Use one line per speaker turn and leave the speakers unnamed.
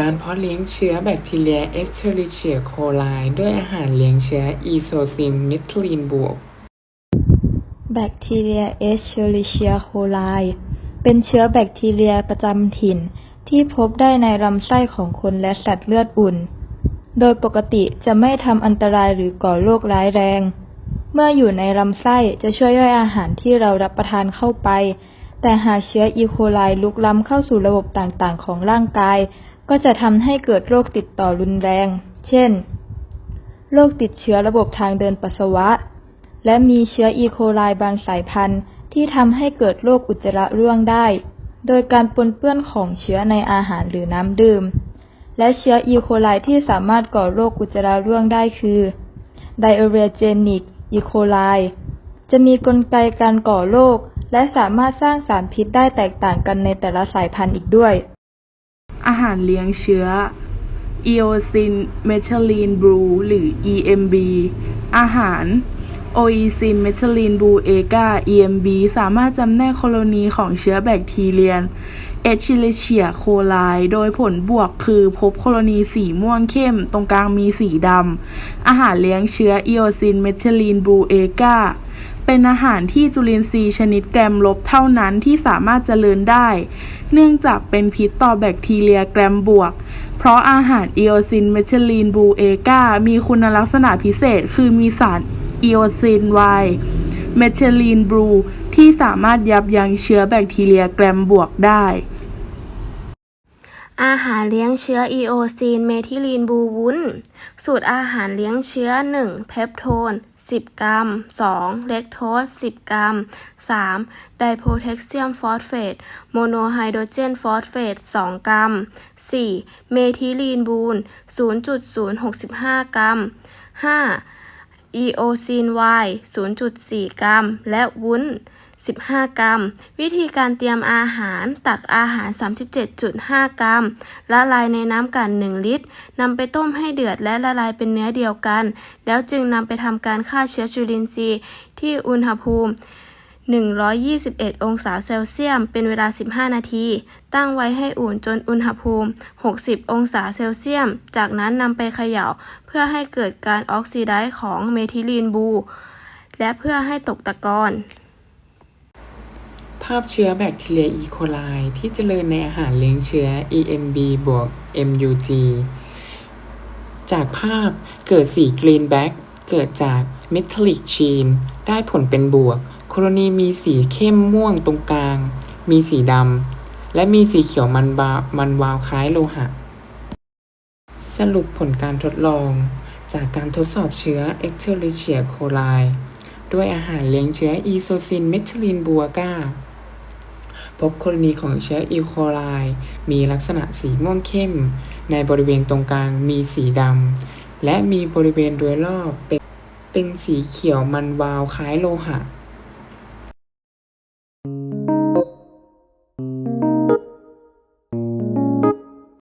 การเพาะเลี้ยงเชื้อแบคทีเรีย Escherichia coli ด้วยอาหารเลี้ยงเชื้อ Isocin Methylene บวก
แบคทีเรีย Escherichia coli เป็นเชื้อแบคทีเรียประจำถิ่นที่พบได้ในลำไส้ของคนและสัตว์เลือดอุ่น โดยปกติจะไม่ทำอันตรายหรือก่อโรคร้ายแรง เมื่ออยู่ในลำไส้จะช่วยย่อยอาหารที่เรารับประทานเข้าไป แต่หากเชื้ออีโคไลลุกล้ำเข้าสู่ระบบต่างๆ ของร่างกาย ก็จะทำให้เกิดโรคติดต่อรุนแรง เช่น โรคติดเชื้อระบบทางเดินปัสสาวะ และมีเชื้ออีโคไลบางสายพันธุ์ที่ทำให้เกิดโรคอุจจาระร่วงได้ โดยการปนเปื้อนของเชื้อในอาหารหรือน้ำดื่ม และเชื้ออีโคไลที่สามารถก่อโรคอุจจาระร่วงได้คือ Diarrheagenic E. coli จะมีกลไกการก่อโรคและสามารถสร้างสารพิษได้แตกต่างกันในแต่ละสายพันธุ์อีกด้วย
อาหารเลี้ยงเชื้อ Eosin Methylene Blue หรือ EMB อาหาร Oisin Methylene Blue Ega EMB สามารถจำแนกโคโลนีของเชื้อแบคทีเรีย Escherichia coli โดยผลบวกคือพบโคโลนีสีม่วงเข้ม ตรงกลางมีสีดำ อาหารเลี้ยงเชื้อ Eosin Methylene Blue Ega เป็นอาหารที่จุลินทรีย์ชนิดแกรมลบเท่านั้นที่สามารถเจริญได้ เนื่องจากเป็นพิษต่อแบคทีเรียแกรมบวก เพราะอาหารอีโอซินเมทิลีนบูเอกามีคุณลักษณะพิเศษคือมีสารอีโอซินไวเมทิลีนบลูที่สามารถยับยั้งเชื้อแบคทีเรียแกรมบวกได้
อาหารเลี้ยงเชื้ออีโอซีนเมทิลีนบูวุ้น สูตรอาหารเลี้ยงเชื้อ 1. เพปโทน 10 กรัม 2. เลคโทส10 กรัม 3. ไดโพแทสเซียมฟอสเฟตโมโนไฮโดรเจนฟอสเฟต2 กรัม 4. เมทิลีนบูน0.065 กรัม 5. อีโอซีน Y 0.4 กรัม และวุ้น 15 กรัม วิธีการเตรียมอาหาร ตักอาหาร 37.5 กรัม ละลายในน้ำกัน 1 ลิตรนำไปต้มให้เดือดและละลายเป็นเนื้อเดียวกัน แล้วจึงนำไปทำการฆ่าเชื้อจุลินทรีย์ที่อุณหภูมิ 121 องศาเซลเซียม เป็นเวลา 15 นาที ตั้งไว้ให้อุ่นจนอุณหภูมิ 60 องศาเซลเซียม จากนั้นนำไปเขย่า เพื่อให้เกิดการออกซิไดซ์ของเมทิลีนบู และเพื่อให้ตกตะกอนา
พเชื้อแบคทีเรียอีโคไลที่เจริญในอาหารเลี้ยงเชื้อ EMB บวก MUG จากภาพเกิดสีกรีนแบ็กเกิดจากเมทัลลิกชีน ได้ผลเป็นบวก โคโรนีมีสีเข้มม่วงตรงกลาง มีสีดำ และมีสีเขียวมันบามันวาวคล้ายโลหะ สรุปผลการทดลอง จากการทดสอบเชื้อ Escherichia coli ด้วยอาหารเลี้ยงเชื้อ Isocin Methylene b u a g a พบกรณีของเชื้ออีโคไลมีลักษณะสีม่วงเข้ม ในบริเวณตรงกลางมีสีดำและมีบริเวณโดยรอบเป็นเป็นสีเขียวมันวาวคล้ายโลหะ